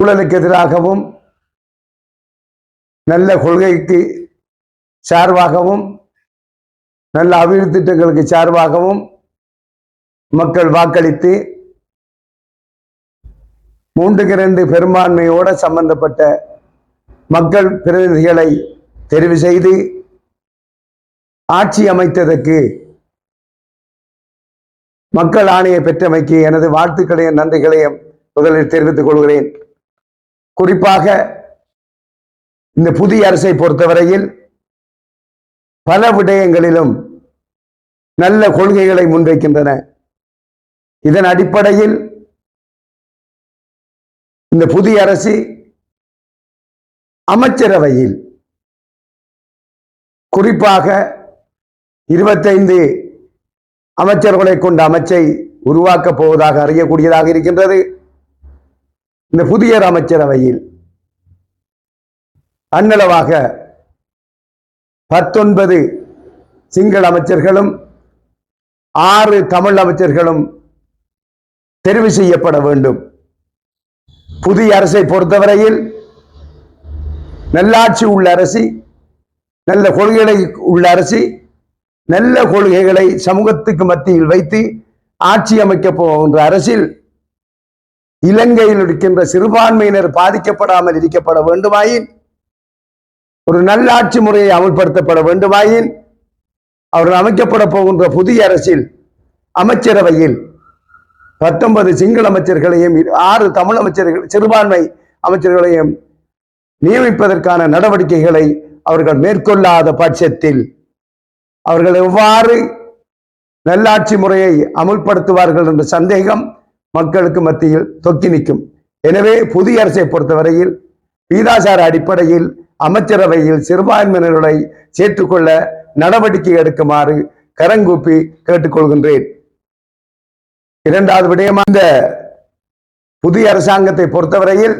ஊழலுக்கு எதிராகவும் நல்ல கொள்கைக்கு சார்பாகவும் நல்ல அபிவிருத்தி திட்டங்களுக்கு சார்பாகவும் மக்கள் வாக்களித்து மூன்றுக்கு இரண்டு பெரும்பான்மையோட சம்பந்தப்பட்ட மக்கள் பிரதிநிதிகளை தெரிவு செய்து ஆட்சி அமைத்ததற்கு மக்கள் ஆணையை பெற்றமைக்கு எனது வாழ்த்துக்களையும் நன்றிகளையும் முதலில் தெரிவித்துக் கொள்கிறேன். குறிப்பாக இந்த புதிய அரசை பொறுத்தவரையில் பல விடயங்களிலும் நல்ல கொள்கைகளை முன்வைக்கின்றன. இதன் அடிப்படையில் இந்த புதிய அரசு அமைச்சரவையில் குறிப்பாக இருபத்தைந்து அமைச்சர்களை கொண்ட அமைச்சை உருவாக்கப் போவதாக அறியக்கூடியதாக இருக்கின்றது. இந்த புதிய அமைச்சரவையில் அன்னளவாக பத்தொன்பது சிங்கள அமைச்சர்களும் ஆறு தமிழ் அமைச்சர்களும் தெரிவு செய்யப்பட வேண்டும். புதிய அரசை பொறுத்தவரையில் நல்லாட்சி உள்ள அரசு நல்ல கொள்கைகளை உள்ள அரசு நல்ல கொள்கைகளை சமூகத்துக்கு மத்தியில் வைத்து ஆட்சி அமைக்கப் போகின்ற அரசில் இலங்கையில் இருக்கின்ற சிறுபான்மையினர் பாதிக்கப்படாமல் இருக்கப்பட வேண்டுமாயின் ஒரு நல்லாட்சி முறையை அமல்படுத்தப்பட வேண்டுமாயின் அவர்கள் அமைக்கப்பட போகின்ற புதிய அரசில் அமைச்சரவையில் பத்தொன்பது சிங்கள அமைச்சர்களையும் ஆறு தமிழ் அமைச்சர்கள் சிறுபான்மை அமைச்சர்களையும் நியமிப்பதற்கான நடவடிக்கைகளை அவர்கள் மேற்கொள்ளாத பட்சத்தில் அவர்கள் எவ்வாறு நல்லாட்சி முறையை அமுல்படுத்துவார்கள் என்ற சந்தேகம் மக்களுக்கு மத்தியில் தொக்கி நிற்கும். எனவே புதிய அரசை பொறுத்தவரையில் வீதாசார அடிப்படையில் அமைச்சரவையில் சிறுபான்மையினர்களை சேர்த்துக்கொள்ள நடவடிக்கை எடுக்குமாறு கரங்கூப்பி கேட்டுக்கொள்கின்றேன். இரண்டாவது விடயமா இந்த புதிய அரசாங்கத்தை பொறுத்தவரையில்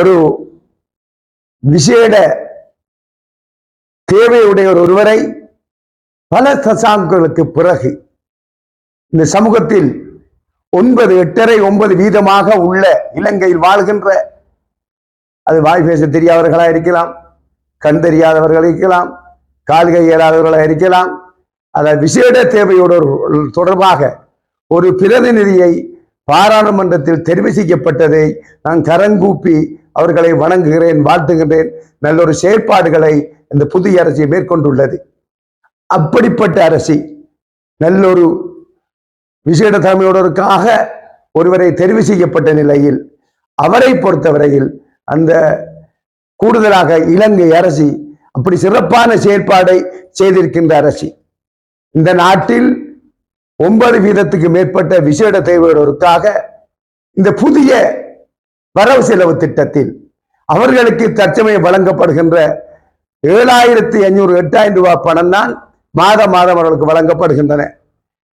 ஒரு விசேட தேவையுடைய ஒருவரை பல தசாங்களுக்கு பிறகு இந்த சமூகத்தில் ஒன்பது எட்டரை ஒன்பது வீதமாக உள்ள இலங்கையில் வாழ்கின்ற அது வாய் பேச தெரியாதவர்களாக இருக்கலாம் கண் தெரியாதவர்கள் இருக்கலாம் கால்கை இயலாதவர்களாக இருக்கலாம். அதை விசேட தேவையோடு தொடர்பாக ஒரு பிரதிநிதியை பாராளுமன்றத்தில் தெரிவு செய்யப்பட்டதை நான் கரங்கூப்பி அவர்களை வணங்குகிறேன் வாழ்த்துகின்றேன். நல்லொரு செயற்பாடுகளை இந்த புதிய அரசு மேற்கொண்டுள்ளது. அப்படிப்பட்ட அரசி. நல்லொரு விசேட தலைமையோடருக்காக ஒருவரை தெரிவு செய்யப்பட்ட நிலையில் அவரை பொறுத்தவரையில் அந்த கூடுதலாக இலங்கை அரசி அப்படி சிறப்பான செயற்பாடை செய்திருக்கின்ற அரசி. இந்த நாட்டில் ஒன்பது வீதத்துக்கு மேற்பட்ட விசேட தேவையோருக்காக இந்த புதிய வரவு செலவு திட்டத்தில் அவர்களுக்கு தற்சமயம் வழங்கப்படுகின்ற ஏழாயிரத்தி ஐநூறு எட்டாயிரம் ரூபாய் பணம் தான் மாதம் மாதம் அவர்களுக்கு வழங்கப்படுகின்றன.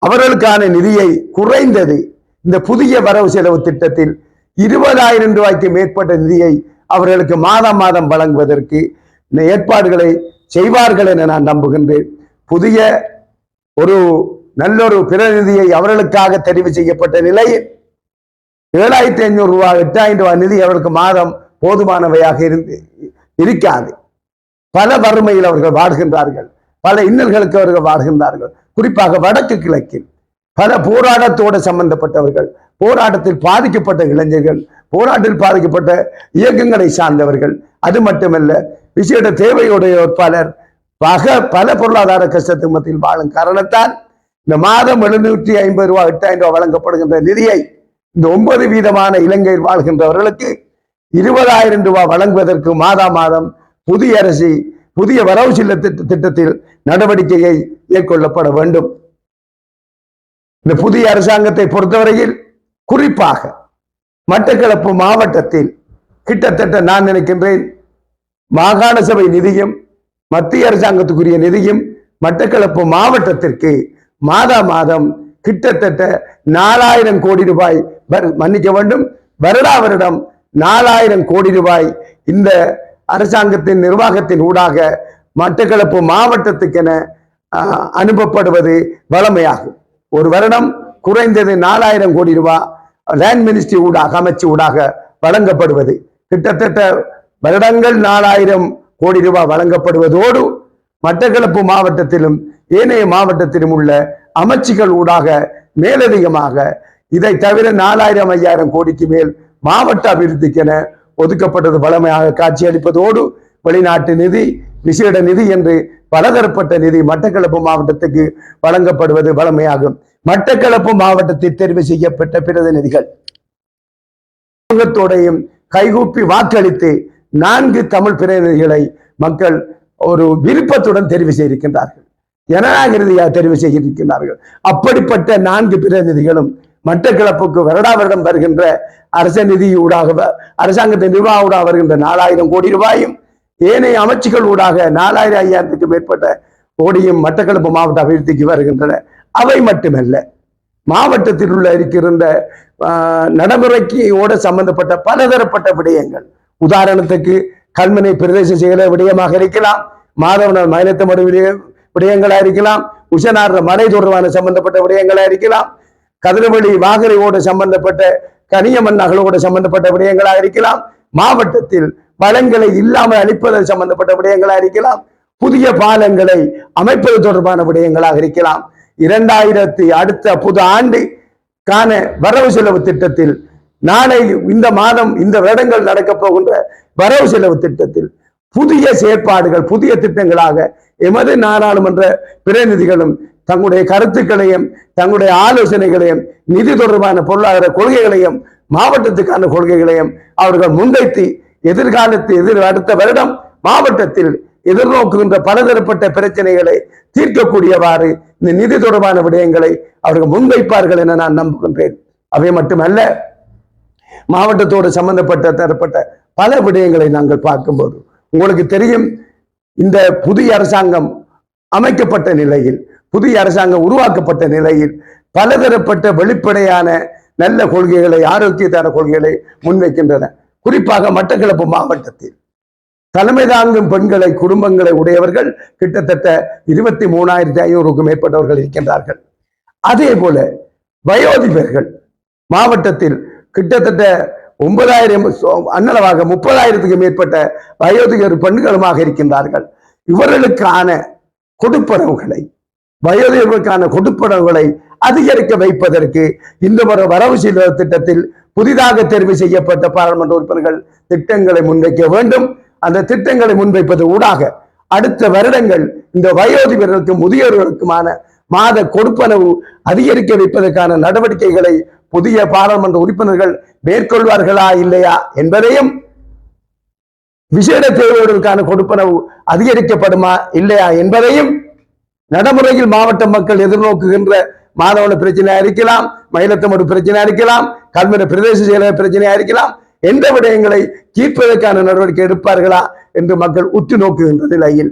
அவர்களுக்கான நிதியை குறைந்தது இந்த புதிய வரவு செலவு திட்டத்தில் இருபதாயிரம் ரூபாய்க்கு மேற்பட்ட நிதியை அவர்களுக்கு மாதம் மாதம் வழங்குவதற்கு இந்த ஏற்பாடுகளை செய்வார்கள் என நான் நம்புகின்றேன். புதிய ஒரு நல்லொரு பிரதிநிதியை அவர்களுக்காக தெரிவு செய்யப்பட்ட நிலையில் ஏழாயிரத்தி ஐநூறு ரூபாய் எட்டாயிரம் ரூபாய் நிதி அவர்களுக்கு மாதம் போதுமானவையாக இருந்து இருக்காது. பல வறுமையில் அவர்கள் வாடுகின்றார்கள் பல இன்னல்களுக்கு அவர்கள் வாழ்கின்றார்கள். குறிப்பாக வடக்கு கிழக்கில் பல போராட்டத்தோடு சம்பந்தப்பட்டவர்கள் போராட்டத்தில் பாதிக்கப்பட்ட இளைஞர்கள் போராட்டத்தில் பாதிக்கப்பட்ட இயக்கங்களை சார்ந்தவர்கள் அது மட்டுமல்ல விசேட தேவையுடைய பலர் பக பல பொருளாதார கஷ்டத்துக்கு மத்தியில் வாழும் காரணத்தால் இந்த மாதம் எழுநூற்றி ஐம்பது ரூபாய் எட்டாயிரம் ரூபாய் வழங்கப்படுகின்ற நிதியை இந்த ஒன்பது வீதமான இலங்கையில் வாழ்கின்றவர்களுக்கு இருபதாயிரம் ரூபாய் வழங்குவதற்கு மாதா மாதம் புதிய அரசி புதிய வரவு செல்ல திட்ட- திட்டத்தில் நடவடிக்கையை மேற்கொள்ளப்பட வேண்டும். இந்த புதிய அரசாங்கத்தை பொறுத்தவரையில் குறிப்பாக மட்டக்களப்பு மாவட்டத்தில் கிட்டத்தட்ட நான் நினைக்கின்றேன் மாகாண சபை நிதியும் மத்திய அரசாங்கத்துக்குரிய நிதியும் மட்டக்களப்பு மாவட்டத்திற்கு மாதா மாதம் கிட்டத்தட்ட நாலாயிரம் கோடி ரூபாய் வரு- மன்னிக்க வேண்டும் வருடா வருடம் நாலாயிரம் கோடி ரூபாய் இந்த அரசாங்கத்தின் நிர்வாகத்தின் ஊடாக மட்டக்களப்பு மாவட்டத்துக்கென அனுப்பப்படுவது வழமையாகும். ஒரு வருடம் குறைந்தது நாலாயிரம் கோடி ரூபாய் லேண்ட் மினிஸ்ட்ரி ஊடாக அமைச்சு ஊடாக வழங்கப்படுவது. கிட்டத்தட்ட வருடங்கள் நாலாயிரம் கோடி ரூபாய் வழங்கப்படுவதோடு மட்டக்களப்பு மாவட்டத்திலும் ஏனைய மாவட்டத்திலும் உள்ள அமைச்சுகள் ஊடாக மேலதிகமாக இதை தவிர நாலாயிரம் ஐயாயிரம் கோடிக்கு மேல் மாவட்ட அபிவிருத்திக்கென ஒதுக்கப்பட்டது வளமையாக காட்சியளிப்பதோடு வெளிநாட்டு நிதி விசேட நிதி என்று பலதரப்பட்ட நிதி மட்டக்களப்பு மாவட்டத்துக்கு வழங்கப்படுவது வளமையாகும் மட்டக்களப்பு மாவட்டத்தில் தெரிவு செய்யப்பட்ட பிரதிநிதிகள் சமூகத்தோடையும் கைகூப்பி வாக்களித்து நான்கு தமிழ் பிரதிநிதிகளை மக்கள் ஒரு விருப்பத்துடன் தெரிவு செய்திருக்கின்றார்கள். ஜனநாயகிருதியாக தெரிவு செய்திருக்கிறார்கள் அப்படிப்பட்ட நான்கு பிரதிநிதிகளும் மட்டக்களப்புக்கு வருடா வருடம் வருகின்ற அரச நிதி ஊடாக அரசாங்கத்தின் நிர்வாக ஊடாக வருகின்ற நாலாயிரம் கோடி ரூபாயும் ஏனைய அமைச்சுகள் ஊடாக நாலாயிரம் ஐயாயிரத்துக்கு மேற்பட்ட கோடியும் மட்டக்களப்பு மாவட்ட அபிவிருத்திக்கு வருகின்றன. அவை மட்டுமல்ல மாவட்டத்தில் உள்ள இருக்கின்ற நடைமுறைக்கோட சம்பந்தப்பட்ட பலதரப்பட்ட விடயங்கள். உதாரணத்துக்கு கல்மனை பிரதேச செயல விடயமாக இருக்கலாம் மாதவனர் மயிலத்தமடு விடய விடயங்களா இருக்கலாம் உஷனார் மலை தொடர்பான சம்பந்தப்பட்ட விடயங்களா இருக்கலாம் கதிரவழி வாகரையோடு சம்பந்தப்பட்ட கனியமண் நகலோடு சம்பந்தப்பட்ட விடயங்களா இருக்கலாம் மாவட்டத்தில் வளங்களை இல்லாமல் அளிப்பது சம்பந்தப்பட்ட விடயங்களா இருக்கலாம். புதிய பாலங்களை அமைப்பது தொடர்பான விடயங்களாக இருக்கலாம். இரண்டாயிரத்தி அடுத்த புது ஆண்டு காண வரவு செலவு திட்டத்தில் நாளை இந்த மாதம் இந்த வருடங்கள் நடக்க போகின்ற வரவு செலவு திட்டத்தில் புதிய செயற்பாடுகள் புதிய திட்டங்களாக எமது நாடாளுமன்ற பிரதிநிதிகளும் தங்களுடைய கருத்துக்களையும் தங்களுடைய ஆலோசனைகளையும் நிதி தொடர்பான பொருளாதார கொள்கைகளையும் மாவட்டத்துக்கான கொள்கைகளையும் அவர்கள் முன்வைத்து எதிர்காலத்து எதிர் அடுத்த வருடம் மாவட்டத்தில் எதிர்நோக்குகின்ற பலதரப்பட்ட பிரச்சனைகளை தீர்க்கக்கூடியவாறு இந்த நிதி தொடர்பான விடயங்களை அவர்கள் முன்வைப்பார்கள் என நான் நம்புகின்றேன். அவை மட்டுமல்ல மாவட்டத்தோடு சம்பந்தப்பட்ட தரப்பட்ட பல விடயங்களை நாங்கள் பார்க்கும்போது உங்களுக்கு தெரியும் இந்த புதிய அரசாங்கம் அமைக்கப்பட்ட நிலையில் புதிய அரசாங்கம் உருவாக்கப்பட்ட நிலையில் பலதரப்பட்ட வெளிப்படையான நல்ல கொள்கைகளை ஆரோக்கியத்தான கொள்கைகளை முன்வைக்கின்றன. குறிப்பாக மட்டக்களப்பு மாவட்டத்தில். தலைமை தாங்கும் பெண்களை குடும்பங்களை உடையவர்கள் கிட்டத்தட்ட இருபத்தி மூணாயிரத்தி ஐநூறுக்கும் மேற்பட்டவர்கள் இருக்கின்றார்கள். அதே போல வயோதிபர்கள் மாவட்டத்தில் கிட்டத்தட்ட ஒன்பதாயிரம் அன்னளவாக முப்பதாயிரத்துக்கு மேற்பட்ட வயோதிகர் பெண்களுமாக இருக்கின்றார்கள். இவர்களுக்கான கொடுப்பனவுகளை வயோதிகர்களுக்கான கொடுப்பனவுகளை அதிகரிக்க வைப்பதற்கு இந்த முறை வரவு செலவு திட்டத்தில் புதிதாக தேர்வு செய்யப்பட்ட பாராளுமன்ற உறுப்பினர்கள் திட்டங்களை முன்வைக்க வேண்டும். அந்த திட்டங்களை முன்வைப்பது ஊடாக அடுத்த வருடங்கள் இந்த வயோதிபர்களுக்கும் முதியோர்களுக்குமான மாத கொடுப்பனவு அதிகரிக்க வைப்பதற்கான நடவடிக்கைகளை புதிய பாராளுமன்ற உறுப்பினர்கள் மேற்கொள்வார்களா இல்லையா என்பதையும் விசேட தேவைகளுக்கான கொடுப்பனவு அதிகரிக்கப்படுமா இல்லையா என்பதையும் நடைமுறையில் மாவட்ட மக்கள் எதிர்நோக்குகின்ற மாதவன பிரச்சனையா இருக்கலாம் மயிலத்தமடு பிரச்சனையா இருக்கலாம் கல்முனை பிரதேச செயலக பிரச்சனையா இருக்கலாம் எந்த விடயங்களை தீர்ப்பதற்கான நடவடிக்கை எடுப்பார்களா என்று மக்கள் உற்று நோக்குகின்ற நிலையில்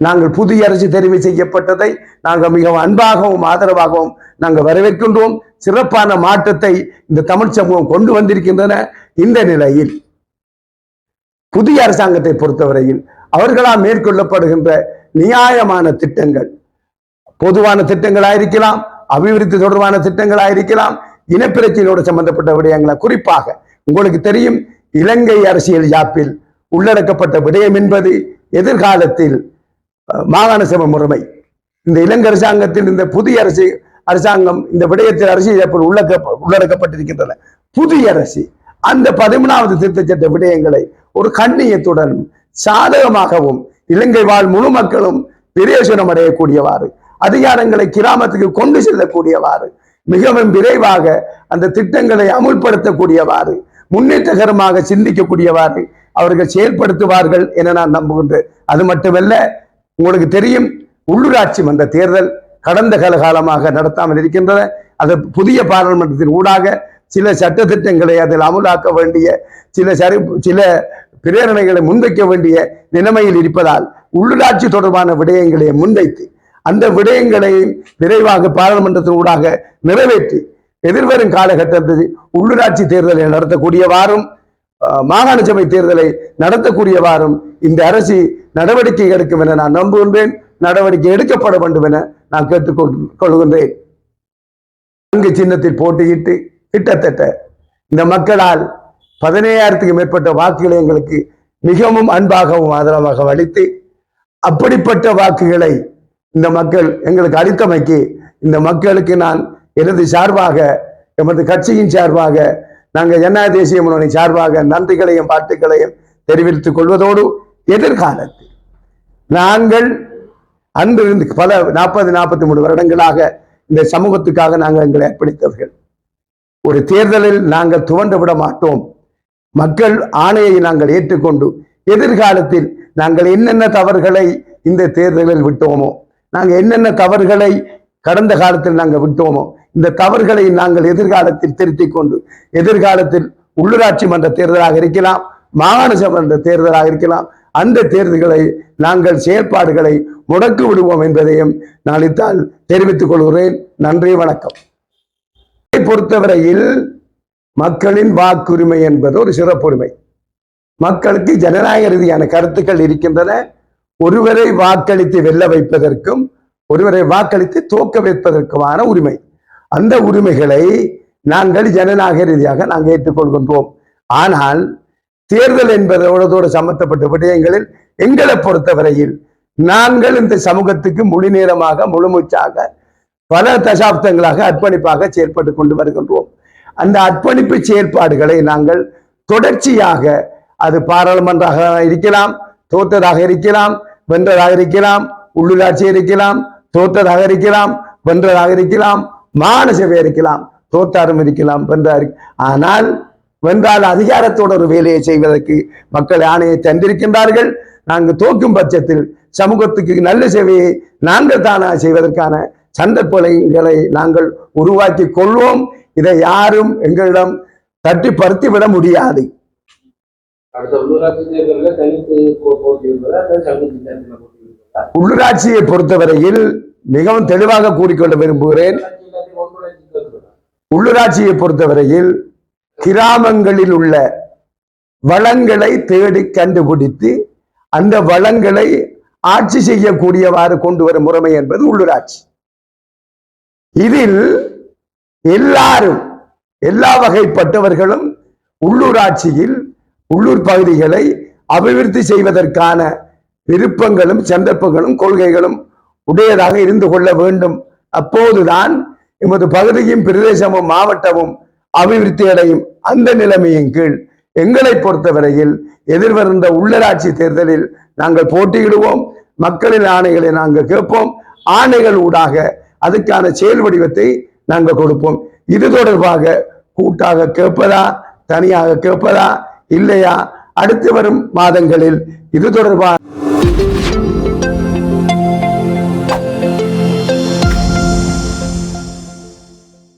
நாங்கள் புதிய அரசு தெரிவு செய்யப்பட்டதை நாங்கள் மிகவும் அன்பாகவும் ஆதரவாகவும் நாங்கள் வரவேற்கின்றோம். சிறப்பான மாற்றத்தை இந்த தமிழ் சமூகம் கொண்டு வந்திருக்கின்றன இந்த நிலையில். புதிய அரசாங்கத்தை பொறுத்தவரையில் அவர்களால் மேற்கொள்ளப்படுகின்ற நியாயமான திட்டங்கள் பொதுவான திட்டங்களாயிருக்கலாம் அபிவிருத்தி தொடர்பான திட்டங்களாயிருக்கலாம் இனப்பிரச்சனையோடு சம்பந்தப்பட்ட விடயங்களை குறிப்பாக உங்களுக்கு தெரியும் இலங்கை அரசியல் யாப்பில் உள்ளடக்கப்பட்ட விடயம் என்பது எதிர்காலத்தில் மாகாண சபை முறைமை. இந்த இலங்கை அரசாங்கத்தில் இந்த புதிய அரசு அரசாங்கம் இந்த விடயத்தில் அரசியல் யாப்பில் உள்ளக்க உள்ளடக்கப்பட்டிருக்கின்றன. புதிய அரசு அந்த பதிமூணாவது திருத்தச் சட்ட விடயங்களை ஒரு கண்ணியத்துடனும் சாதகமாகவும் இலங்கை வாழ் முழு மக்களும் பிரயோசனம் அடையக்கூடியவாறு அதிகாரங்களை கிராமத்துக்கு கொண்டு செல்லக்கூடியவாறு மிகவும் விரைவாக அந்த திட்டங்களை அமுல்படுத்தக்கூடியவாறு முன்னேற்றகரமாக சிந்திக்கக்கூடியவாறு அவர்கள் செயல்படுத்துவார்கள் என நான் நம்புகின்றேன். அது மட்டுமல்ல உங்களுக்கு தெரியும் உள்ளூராட்சி மன்ற தேர்தல் கடந்த கால காலமாக நடத்தாமல் இருக்கின்றன. அது புதிய பாராளுமன்றத்தின் ஊடாக சில சட்ட திட்டங்களை அதில் அமுலாக்க வேண்டிய சில சரி சில பிரேரணைகளை முன்வைக்க வேண்டிய நிலைமையில் இருப்பதால் உள்ளூராட்சி தொடர்பான விடயங்களை முன்வைத்து அந்த விடயங்களை விரைவாக பாராளுமன்றத்தின் ஊடாக நிறைவேற்றி எதிர்வரும் காலகட்டத்தில் உள்ளூராட்சி தேர்தலை நடத்தக்கூடியவாறும் அஹ், மாகாண சபை தேர்தலை நடத்தக்கூடியவாறும் இந்த அரசு நடவடிக்கை எடுக்கும் என நான் நம்புகின்றேன். நடவடிக்கை எடுக்கப்பட வேண்டும் என நான் கேட்டுக்கொள் கொள்கின்றேன். அங்கு சின்னத்தில் போட்டியிட்டு கிட்டத்தட்ட இந்த மக்களால் பதினையாயிரத்துக்கு மேற்பட்ட வாக்குகளை எங்களுக்கு மிகவும் அன்பாகவும் ஆதரவாக அளித்து அப்படிப்பட்ட வாக்குகளை இந்த மக்கள் எங்களுக்கு அளித்தமைக்கு இந்த மக்களுக்கு நான் எனது சார்பாக எமது கட்சியின் சார்பாக நாங்கள் என்ன தேசிய முன்னணி சார்பாக நன்றிகளையும் பாட்டுகளையும் தெரிவித்துக் கொள்வதோடு எதிர்காலத்தில் நாங்கள் அன்று பல நாற்பது நாற்பத்தி மூணு வருடங்களாக இந்த சமூகத்துக்காக நாங்கள் எங்களை அர்ப்பணித்தவர்கள். ஒரு தேர்தலில் நாங்கள் துவண்டு விட மாட்டோம். மக்கள் ஆணையை நாங்கள் ஏற்றுக்கொண்டு எதிர்காலத்தில் நாங்கள் என்னென்ன தவறுகளை இந்த தேர்தலில் விட்டோமோ நாங்கள் என்னென்ன தவறுகளை கடந்த காலத்தில் நாங்கள் விட்டோமோ இந்த தவறுகளை நாங்கள் எதிர்காலத்தில் திருத்திக் கொண்டு எதிர்காலத்தில் உள்ளூராட்சி மன்ற தேர்தலாக இருக்கலாம் மாகாண சபை தேர்தலாக இருக்கலாம் அந்த தேர்தல்களை நாங்கள் செயற்பாடுகளை முடக்கி விடுவோம் என்பதையும் நான் இத்தால் தெரிவித்துக் கொள்கிறேன். நன்றி வணக்கம். இதை பொறுத்தவரையில் மக்களின் வாக்குரிமை என்பது ஒரு சிறப்புரிமை. மக்களுக்கு ஜனநாயக ரீதியான கருத்துக்கள் இருக்கின்றன. ஒருவரை வாக்களித்து வெல்ல வைப்பதற்கும் ஒருவரை வாக்களித்து தோக்க வைப்பதற்குமான உரிமை. அந்த உரிமைகளை நாங்கள் ஜனநாயக ரீதியாக நாங்கள் ஏற்றுக்கொள்கின்றோம். ஆனால் தேர்தல் என்பதோடு சம்பந்தப்பட்ட விடயங்களில் எங்களை பொறுத்தவரையில் நாங்கள் இந்த சமூகத்துக்கு முழு நேரமாக முழுமூச்சாக பல தசாப்தங்களாக அர்ப்பணிப்பாக செயற்பட்டு கொண்டு வருகின்றோம். அந்த அர்ப்பணிப்பு செயற்பாடுகளை நாங்கள் தொடர்ச்சியாக அது பாராளுமன்றாக இருக்கலாம் தோற்றதாக இருக்கலாம் வென்றதாக இருக்கலாம் உள்ளூராட்சி இருக்கலாம் தோற்றதாக இருக்கலாம் வென்றதாக இருக்கலாம் மாநசபை இருக்கலாம் தோற்றாரும் இருக்கலாம் வென்றார் ஆனால் வென்றால் அதிகாரத்தோட ஒரு வேலையை செய்வதற்கு மக்கள் ஆணையை தந்திருக்கின்றார்கள். நாங்கள் தோக்கும் பட்சத்தில் சமூகத்துக்கு நல்ல சேவையை நாங்கள் தானா செய்வதற்கான சந்தர்ப்பங்களை நாங்கள் உருவாக்கி கொள்வோம். இதை யாரும் எங்களிடம் தட்டி பருத்திவிட முடியாது. அடுத்த உள்ளூராட்சி தேர்தலில் தனித்து போ- போட்டியிடுவதா சமூக தேர்தலில் உள்ளூராட்சியை பொறுத்தவரையில் மிகவும் தெளிவாக கூறிக்கொள்ள விரும்புகிறேன். உள்ளூராட்சியை பொறுத்தவரையில் கிராமங்களில் உள்ள வளங்களை தேடி கண்டுபிடித்து அந்த வளங்களை ஆட்சி செய்யக்கூடியவாறு கொண்டு வரும் முறைமை என்பது உள்ளூராட்சி. இதில் எல்லாரும் எல்லா வகைப்பட்டவர்களும் உள்ளூராட்சியில் உள்ளூர் பகுதிகளை அபிவிருத்தி செய்வதற்கான விருப்பங்களும் சந்தர்ப்பங்களும் கொள்கைகளும் உடையதாக இருந்து கொள்ள வேண்டும். அப்போதுதான் எமது பகுதியும் பிரதேசமும் மாவட்டமும் அபிவிருத்தி அடையும். அந்த நிலைமையின் கீழ் எங்களை பொறுத்தவரையில் எதிர்வருந்த உள்ளராட்சி தேர்தலில் நாங்கள் போட்டியிடுவோம். மக்களின் ஆணைகளை நாங்கள் கேட்போம். ஆணைகள் ஊடாக அதுக்கான செயல் வடிவத்தை நாங்கள் கொடுப்போம். இது தொடர்பாக கூட்டாக கேட்பதா தனியாக கேட்பதா இல்லையா? அடுத்து வரும் மாதங்களில் இது தொடர்பாக